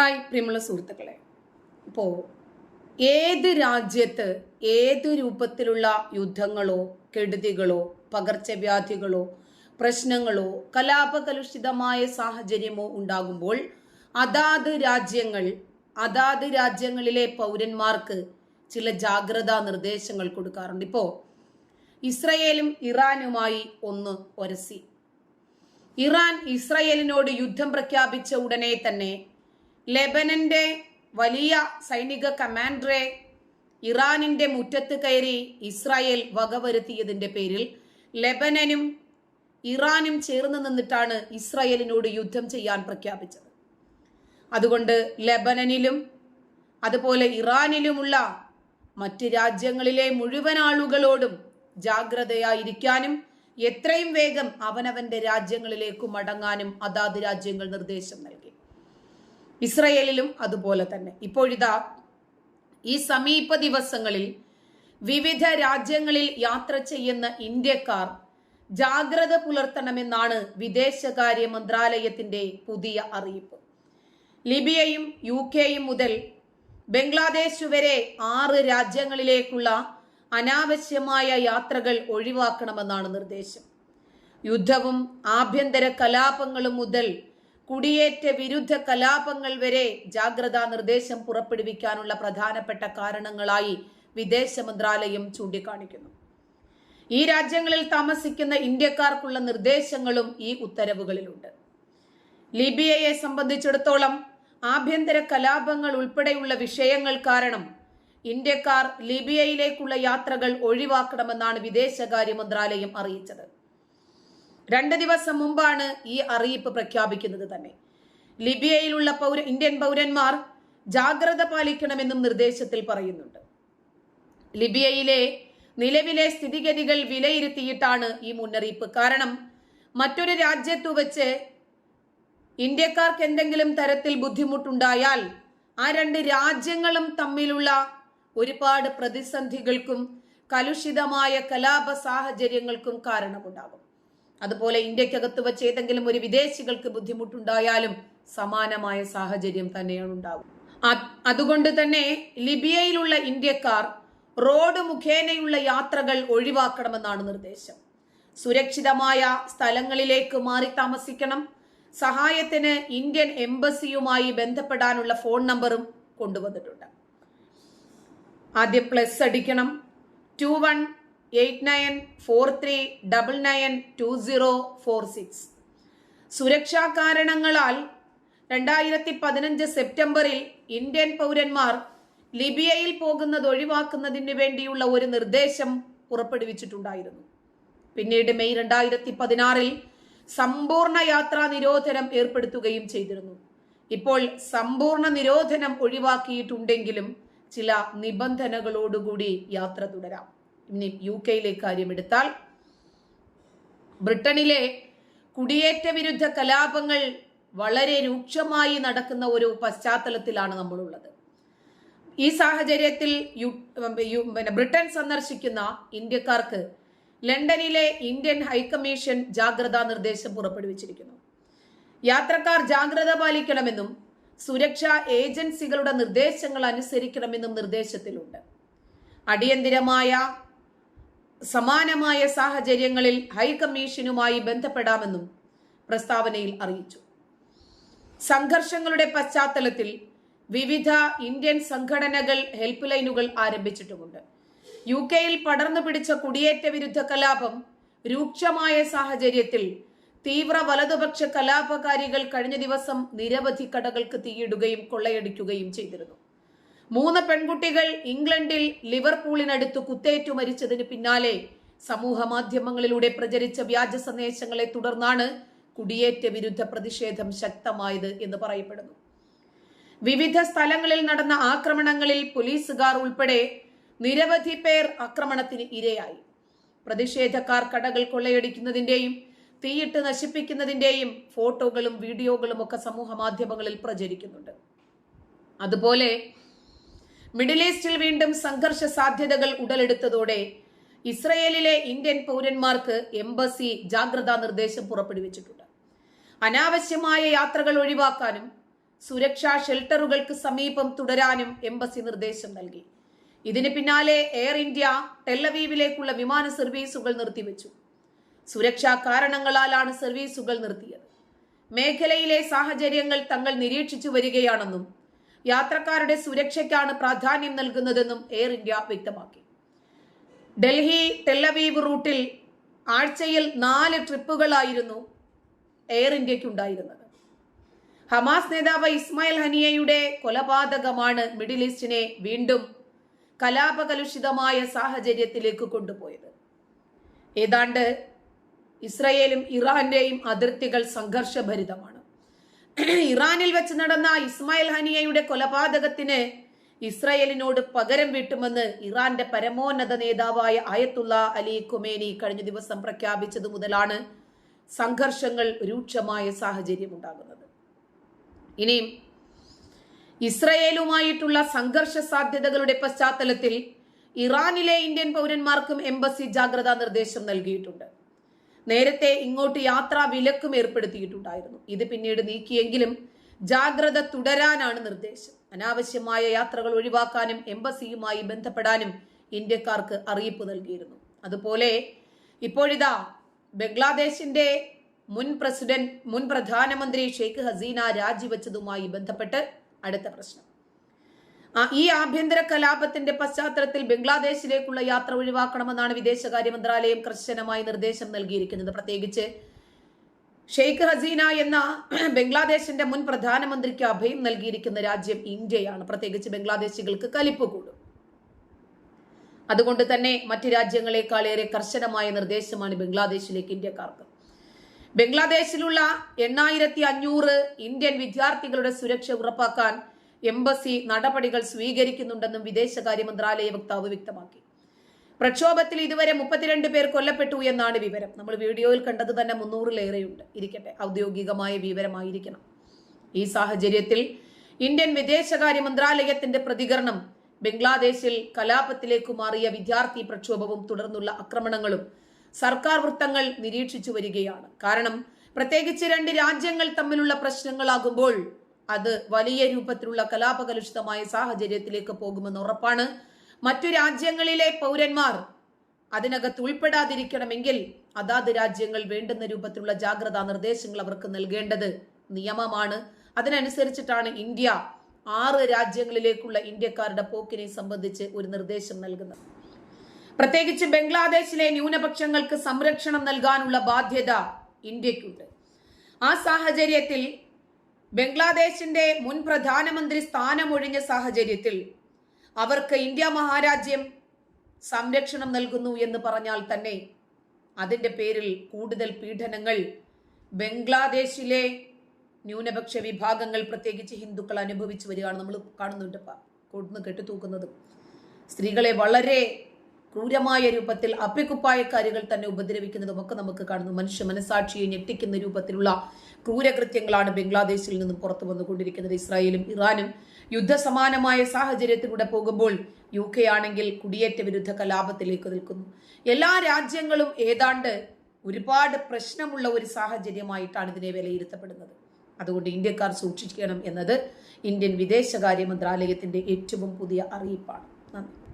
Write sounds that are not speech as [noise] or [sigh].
Hi പ്രിയമുള്ള സുഹൃത്തുക്കളെ. ഇപ്പോൾ ഏത് രാജ്യത്ത് ഏത് രൂപത്തിലുള്ള യുദ്ധങ്ങളോ കെടുതികളോ പകർച്ചവ്യാധികളോ പ്രശ്നങ്ങളോ കലാപകലുഷിതമായ സാഹചര്യമോ ഉണ്ടാകുമ്പോൾ അതാത് രാജ്യങ്ങൾ അതാത് രാജ്യങ്ങളിലെ പൗരന്മാർക്ക് ചില ജാഗ്രതാ നിർദ്ദേശങ്ങൾ കൊടുക്കാറുണ്ട്. ഇപ്പോൾ ഇസ്രയേലും ഇറാനുമായി ഒന്ന് ഒരസി. ഇറാൻ ഇസ്രയേലിനോട് യുദ്ധം പ്രഖ്യാപിച്ച ഉടനെ തന്നെ ലെബനന്റെ വലിയ സൈനിക കമാൻഡറെ ഇറാനിന്റെ മുറ്റത്ത് കയറി ഇസ്രായേൽ വകവരുത്തിയതിന്റെ പേരിൽ ലെബനനും ഇറാനും ചേർന്ന് നിന്നിട്ടാണ് ഇസ്രായേലിനോട് യുദ്ധം ചെയ്യാൻ പ്രഖ്യാപിച്ചത്. അതുകൊണ്ട് ലെബനനിലും അതുപോലെ ഇറാനിലുമുള്ള മറ്റ് രാജ്യങ്ങളിലെ മുഴുവൻ ആളുകളോടും ജാഗ്രതയായിരിക്കാനും എത്രയും വേഗം അവനവന്റെ രാജ്യങ്ങളിലേക്ക് മടങ്ങാനും അതാത് രാജ്യങ്ങൾ നിർദ്ദേശം നൽകി. ഇസ്രയേലിലും അതുപോലെ തന്നെ. ഇപ്പോഴിതാ ഈ സമീപ ദിവസങ്ങളിൽ വിവിധ രാജ്യങ്ങളിൽ യാത്ര ചെയ്യുന്ന ഇന്ത്യക്കാർ ജാഗ്രത പുലർത്തണമെന്നാണ് വിദേശകാര്യ മന്ത്രാലയത്തിന്റെ പുതിയ അറിയിപ്പ്. ലിബിയയും യു കെയും മുതൽ ബംഗ്ലാദേശ് വരെ ആറ് രാജ്യങ്ങളിലേക്കുള്ള അനാവശ്യമായ യാത്രകൾ ഒഴിവാക്കണമെന്നാണ് നിർദ്ദേശം. യുദ്ധവും ആഭ്യന്തര കലാപങ്ങളും മുതൽ കുടിയേറ്റ വിരുദ്ധ കലാപങ്ങൾ വരെ ജാഗ്രതാ നിർദ്ദേശം പുറപ്പെടുവിക്കാനുള്ള പ്രധാനപ്പെട്ട കാരണങ്ങളായി വിദേശ മന്ത്രാലയം ചൂണ്ടിക്കാണിക്കുന്നു. ഈ രാജ്യങ്ങളിൽ താമസിക്കുന്ന ഇന്ത്യക്കാർക്കുള്ള നിർദ്ദേശങ്ങളും ഈ ഉത്തരവുകളിലുണ്ട്. ലിബിയയെ സംബന്ധിച്ചിടത്തോളം ആഭ്യന്തര കലാപങ്ങൾ ഉൾപ്പെടെയുള്ള വിഷയങ്ങൾ കാരണം ഇന്ത്യക്കാർ ലിബിയയിലേക്കുള്ള യാത്രകൾ ഒഴിവാക്കണമെന്നാണ് വിദേശകാര്യ മന്ത്രാലയം അറിയിച്ചത്. രണ്ട് ദിവസം മുമ്പാണ് ഈ അറിയിപ്പ് പ്രഖ്യാപിക്കുന്നത് തന്നെ. ലിബിയയിലുള്ള പൗര ഇന്ത്യൻ പൗരന്മാർ ജാഗ്രത പാലിക്കണമെന്നും നിർദ്ദേശത്തിൽ പറയുന്നുണ്ട്. ലിബിയയിലെ നിലവിലെ സ്ഥിതിഗതികൾ വിലയിരുത്തിയിട്ടാണ് ഈ മുന്നറിയിപ്പ്. കാരണം മറ്റൊരു രാജ്യത്തു വെച്ച് ഇന്ത്യക്കാർക്ക് എന്തെങ്കിലും തരത്തിൽ ബുദ്ധിമുട്ടുണ്ടായാൽ ആ രണ്ട് രാജ്യങ്ങളും തമ്മിലുള്ള ഒരുപാട് പ്രതിസന്ധികൾക്കും കലുഷിതമായ കലാപ സാഹചര്യങ്ങൾക്കും കാരണമുണ്ടാകും. അതുപോലെ ഇന്ത്യക്കകത്ത് വെച്ച് ഏതെങ്കിലും ഒരു വിദേശികൾക്ക് ബുദ്ധിമുട്ടുണ്ടായാലും സമാനമായ സാഹചര്യം തന്നെയാണ് ഉണ്ടാകും അതുകൊണ്ട് തന്നെ ലിബിയയിലുള്ള ഇന്ത്യക്കാർ റോഡ് മുഖേനയുള്ള യാത്രകൾ ഒഴിവാക്കണമെന്നാണ് നിർദ്ദേശം. സുരക്ഷിതമായ സ്ഥലങ്ങളിലേക്ക് മാറി താമസിക്കണം. സഹായത്തിന് ഇന്ത്യൻ എംബസിയുമായി ബന്ധപ്പെടാനുള്ള ഫോൺ നമ്പറും കൊണ്ടുവന്നിട്ടുണ്ട്. ആദ്യം പ്ലസ് അടിക്കണം. Two one eight nine four three double nine two zero four six. സുരക്ഷാ കാരണങ്ങളാൽ രണ്ടായിരത്തി പതിനഞ്ച് സെപ്റ്റംബറിൽ ഇന്ത്യൻ പൗരന്മാർ ലിബിയയിൽ പോകുന്നത് ഒഴിവാക്കുന്നതിന് വേണ്ടിയുള്ള ഒരു നിർദ്ദേശം പുറപ്പെടുവിച്ചിട്ടുണ്ടായിരുന്നു. പിന്നീട് മെയ് രണ്ടായിരത്തി പതിനാറിൽ സമ്പൂർണ യാത്രാ നിരോധനം ഏർപ്പെടുത്തുകയും ചെയ്തിരുന്നു. ഇപ്പോൾ സമ്പൂർണ നിരോധനം ഒഴിവാക്കിയിട്ടുണ്ടെങ്കിലും ചില നിബന്ധനകളോടുകൂടി യാത്ര തുടരാം. ഇനി യു കെയിലെ കാര്യമെടുത്താൽ ബ്രിട്ടനിലെ കുടിയേറ്റ വിരുദ്ധ കലാപങ്ങൾ വളരെ രൂക്ഷമായി നടക്കുന്ന ഒരു പശ്ചാത്തലത്തിലാണ് നമ്മളുള്ളത്. ഈ സാഹചര്യത്തിൽ പിന്നെ ബ്രിട്ടൻ സന്ദർശിക്കുന്ന ഇന്ത്യക്കാർക്ക് ലണ്ടനിലെ ഇന്ത്യൻ ഹൈക്കമ്മീഷൻ ജാഗ്രതാ നിർദ്ദേശം പുറപ്പെടുവിച്ചിരിക്കുന്നു. യാത്രക്കാർ ജാഗ്രത പാലിക്കണമെന്നും സുരക്ഷാ ഏജൻസികളുടെ നിർദ്ദേശങ്ങൾ അനുസരിക്കണമെന്നും നിർദ്ദേശത്തിലുണ്ട്. അടിയന്തിരമായ സമാനമായ സാഹചര്യങ്ങളിൽ ഹൈക്കമ്മീഷനുമായി ബന്ധപ്പെടാമെന്നും പ്രസ്താവനയിൽ അറിയിച്ചു. സംഘർഷങ്ങളുടെ പശ്ചാത്തലത്തിൽ വിവിധ ഇന്ത്യൻ സംഘടനകൾ ഹെൽപ്പ് ലൈനുകൾ ആരംഭിച്ചിട്ടുമുണ്ട്. യു കെയിൽ പടർന്നു പിടിച്ച കുടിയേറ്റ വിരുദ്ധ കലാപം രൂക്ഷമായ സാഹചര്യത്തിൽ തീവ്ര വലതുപക്ഷ കലാപകാരികൾ കഴിഞ്ഞ ദിവസം നിരവധി കടകൾക്ക് തീയിടുകയും കൊള്ളയടിക്കുകയും ചെയ്തിരുന്നു. മൂന്ന് പെൺകുട്ടികൾ ഇംഗ്ലണ്ടിൽ ലിവർപൂളിനടുത്ത് കുത്തേറ്റു മരിച്ചതിന് പിന്നാലെ സമൂഹ മാധ്യമങ്ങളിലൂടെ പ്രചരിച്ച വ്യാജ സന്ദേശങ്ങളെ തുടർന്നാണ് കുടിയേറ്റ വിരുദ്ധ പ്രതിഷേധം ശക്തമായത് എന്ന് പറയപ്പെടുന്നു. വിവിധ സ്ഥലങ്ങളിൽ നടന്ന ആക്രമണങ്ങളിൽ പോലീസുകാർ ഉൾപ്പെടെ നിരവധി പേർ ആക്രമണത്തിന് ഇരയായി. പ്രതിഷേധക്കാർ കടകൾ കൊള്ളയടിക്കുന്നതിന്റെയും തീയിട്ട് നശിപ്പിക്കുന്നതിന്റെയും ഫോട്ടോകളും വീഡിയോകളും ഒക്കെ സമൂഹ മാധ്യമങ്ങളിൽ പ്രചരിക്കുന്നുണ്ട്. അതുപോലെ മിഡിൽ ഈസ്റ്റിൽ വീണ്ടും സംഘർഷ സാധ്യതകൾ ഉടലെടുത്തതോടെ ഇസ്രയേലിലെ ഇന്ത്യൻ പൗരന്മാർക്ക് എംബസി ജാഗ്രതാ നിർദ്ദേശം പുറപ്പെടുവിച്ചിട്ടുണ്ട്. അനാവശ്യമായ യാത്രകൾ ഒഴിവാക്കാനും സുരക്ഷാ ഷെൽട്ടറുകൾക്ക് സമീപം തുടരാനും എംബസി നിർദ്ദേശം നൽകി. ഇതിന് പിന്നാലെ എയർ ഇന്ത്യ ടെല്ലവീവിലേക്കുള്ള വിമാന സർവീസുകൾ നിർത്തിവെച്ചു. സുരക്ഷാ കാരണങ്ങളാലാണ് സർവീസുകൾ നിർത്തിയത്. മേഖലയിലെ സാഹചര്യങ്ങൾ തങ്ങൾ നിരീക്ഷിച്ചു വരികയാണെന്നും യാത്രക്കാരുടെ സുരക്ഷയ്ക്കാണ് പ്രാധാന്യം നൽകുന്നതെന്നും എയർ ഇന്ത്യ വ്യക്തമാക്കി. ഡൽഹി ടെല്ലവീവ് റൂട്ടിൽ ആഴ്ചയിൽ നാല് ട്രിപ്പുകളായിരുന്നു എയർ ഇന്ത്യക്കുണ്ടായിരുന്നത് ഹമാസ് നേതാവ് ഇസ്മായിൽ ഹനിയയുടെ കൊലപാതകമാണ് മിഡിൽ ഈസ്റ്റിനെ വീണ്ടും കലാപകലുഷിതമായ സാഹചര്യത്തിലേക്ക് കൊണ്ടുപോയത്. ഏതാണ്ട് ഇസ്രയേലും ഇറാന്റെയും അതിർത്തികൾ സംഘർഷഭരിതമാണ്. ഇറാനിൽ വെച്ച് നടന്ന ഇസ്മായിൽ ഹനിയയുടെ കൊലപാതകത്തിന് ഇസ്രായേലിനോട് പകരം വീട്ടുമെന്ന് ഇറാന്റെ പരമോന്നത നേതാവായ അയത്തുള്ള അലി ഖുമേനി കഴിഞ്ഞ ദിവസം പ്രഖ്യാപിച്ചത് മുതലാണ് സംഘർഷങ്ങൾ രൂക്ഷമായ സാഹചര്യം ഉണ്ടാകുന്നത്. ഇനിയും ഇസ്രയേലുമായിട്ടുള്ള സംഘർഷ സാധ്യതകളുടെ പശ്ചാത്തലത്തിൽ ഇറാനിലെ ഇന്ത്യൻ പൗരന്മാർക്കും എംബസി ജാഗ്രതാ നിർദ്ദേശം നൽകിയിട്ടുണ്ട്. നേരത്തെ ഇങ്ങോട്ട് യാത്രാ വിലക്കും ഏർപ്പെടുത്തിയിട്ടുണ്ടായിരുന്നു. ഇത് പിന്നീട് നീക്കിയെങ്കിലും ജാഗ്രത തുടരാനാണ് നിർദ്ദേശം. അനാവശ്യമായ യാത്രകൾ ഒഴിവാക്കാനും എംബസിയുമായി ബന്ധപ്പെടാനും ഇന്ത്യക്കാർക്ക് അറിയിപ്പ് നൽകിയിരുന്നു. അതുപോലെ ഇപ്പോഴിതാ ബംഗ്ലാദേശിന്റെ മുൻ പ്രസിഡന്റ് മുൻ പ്രധാനമന്ത്രി ഷെയ്ഖ് ഹസീന രാജിവെച്ചതുമായി ബന്ധപ്പെട്ട് അടുത്ത പ്രശ്നം. ഈ ആഭ്യന്തര കലാപത്തിന്റെ പശ്ചാത്തലത്തിൽ ബംഗ്ലാദേശിലേക്കുള്ള യാത്ര ഒഴിവാക്കണമെന്നാണ് വിദേശകാര്യ മന്ത്രാലയം കർശനമായി നിർദ്ദേശം നൽകിയിരിക്കുന്നത്. പ്രത്യേകിച്ച് ഷെയ്ഖ് ഹസീന എന്ന [clears throat] ബംഗ്ലാദേശിന്റെ മുൻ പ്രധാനമന്ത്രിക്ക് അഭയം നൽകിയിരിക്കുന്ന രാജ്യം ഇന്ത്യയാണ്. പ്രത്യേകിച്ച് ബംഗ്ലാദേശികൾക്ക് കലിപ്പ് കൂടും. അതുകൊണ്ട് തന്നെ മറ്റ് രാജ്യങ്ങളെക്കാളേറെ കർശനമായ നിർദ്ദേശമാണ് ബംഗ്ലാദേശിലേക്ക് ഇന്ത്യക്കാർക്ക്. ബംഗ്ലാദേശിലുള്ള എണ്ണായിരത്തി അഞ്ഞൂറ് ഇന്ത്യൻ വിദ്യാർത്ഥികളുടെ സുരക്ഷ ഉറപ്പാക്കാൻ എംബസി നടപടികൾ സ്വീകരിക്കുന്നുണ്ടെന്നും വിദേശകാര്യ മന്ത്രാലയ വക്താവ് വ്യക്തമാക്കി. പ്രക്ഷോഭത്തിൽ ഇതുവരെ മുപ്പത്തിരണ്ട് പേർ കൊല്ലപ്പെട്ടു എന്നാണ് വിവരം. നമ്മൾ വീഡിയോയിൽ കണ്ടത് തന്നെ മുന്നൂറിലേറെയുണ്ട്. ഇരിക്കട്ടെ ഔദ്യോഗികമായ വിവരമായിരിക്കണം. ഈ സാഹചര്യത്തിൽ ഇന്ത്യൻ വിദേശകാര്യ മന്ത്രാലയത്തിന്റെ പ്രതികരണം ബംഗ്ലാദേശിൽ കലാപത്തിലേക്ക് മാറിയ വിദ്യാർത്ഥി പ്രക്ഷോഭവും തുടർന്നുള്ള ആക്രമണങ്ങളും സർക്കാർ വൃത്തങ്ങൾ നിരീക്ഷിച്ചു വരികയാണ്. കാരണം പ്രത്യേകിച്ച് രണ്ട് രാജ്യങ്ങൾ തമ്മിലുള്ള പ്രശ്നങ്ങളാകുമ്പോൾ അത് വലിയ രൂപത്തിലുള്ള കലാപകലുഷിതമായ സാഹചര്യത്തിലേക്ക് പോകുമെന്ന് ഉറപ്പാണ്. മറ്റു രാജ്യങ്ങളിലെ പൗരന്മാർ അതിനകത്ത് ഉൾപ്പെടാതിരിക്കണമെങ്കിൽ അതാത് രാജ്യങ്ങൾ വേണ്ടുന്ന രൂപത്തിലുള്ള ജാഗ്രതാ നിർദ്ദേശങ്ങൾ അവർക്ക് നൽകേണ്ടത് നിയമമാണ്. അതിനനുസരിച്ചിട്ടാണ് ഇന്ത്യ ആറ് രാജ്യങ്ങളിലേക്കുള്ള ഇന്ത്യക്കാരുടെ പോക്കിനെ സംബന്ധിച്ച് ഒരു നിർദ്ദേശം നൽകുന്നത്. പ്രത്യേകിച്ച് ബംഗ്ലാദേശിലെ ന്യൂനപക്ഷങ്ങൾക്ക് സംരക്ഷണം നൽകാനുള്ള ബാധ്യത ഇന്ത്യക്കുണ്ട്. ആ സാഹചര്യത്തിൽ ബംഗ്ലാദേശിന്റെ മുൻ പ്രധാനമന്ത്രി സ്ഥാനമൊഴിഞ്ഞ സാഹചര്യത്തിൽ അവർക്ക് ഇന്ത്യ മഹാരാജ്യം സംരക്ഷണം നൽകുന്നു എന്ന് പറഞ്ഞാൽ തന്നെ അതിന്റെ പേരിൽ കൂടുതൽ പീഡനങ്ങൾ ബംഗ്ലാദേശിലെ ന്യൂനപക്ഷ വിഭാഗങ്ങൾ പ്രത്യേകിച്ച് ഹിന്ദുക്കൾ അനുഭവിച്ചു വരികയാണ്. നമ്മൾ കാണുന്നുണ്ട് കൊടുന്ന് കെട്ടിത്തൂക്കുന്നതും. സ്ത്രീകളെ വളരെ ക്രൂരമായ രൂപത്തിൽ അപ്പിക്കുപ്പായക്കാരികൾ തന്നെ ഉപദ്രവിക്കുന്നതും ഒക്കെ നമുക്ക് കാണുന്നു. മനുഷ്യ മനസാക്ഷിയെ ഞെട്ടിക്കുന്ന രൂപത്തിലുള്ള ക്രൂരകൃത്യങ്ങളാണ് ബംഗ്ലാദേശിൽ നിന്നും പുറത്തു വന്നുകൊണ്ടിരിക്കുന്നത്. ഇസ്രായേലും ഇറാനും യുദ്ധസമാനമായ സാഹചര്യത്തിലൂടെ പോകുമ്പോൾ യു കെ ആണെങ്കിൽ കുടിയേറ്റ വിരുദ്ധ കലാപത്തിലേക്ക് നിൽക്കുന്നു. എല്ലാ രാജ്യങ്ങളും ഏതാണ്ട് ഒരുപാട് പ്രശ്നമുള്ള ഒരു സാഹചര്യമായിട്ടാണ് ഇതിനെ വിലയിരുത്തപ്പെടുന്നത്. അതുകൊണ്ട് ഇന്ത്യക്കാർ സൂക്ഷിക്കണം എന്നത് ഇന്ത്യൻ വിദേശകാര്യ മന്ത്രാലയത്തിന്റെ ഏറ്റവും പുതിയ അറിയിപ്പാണ്. നന്ദി.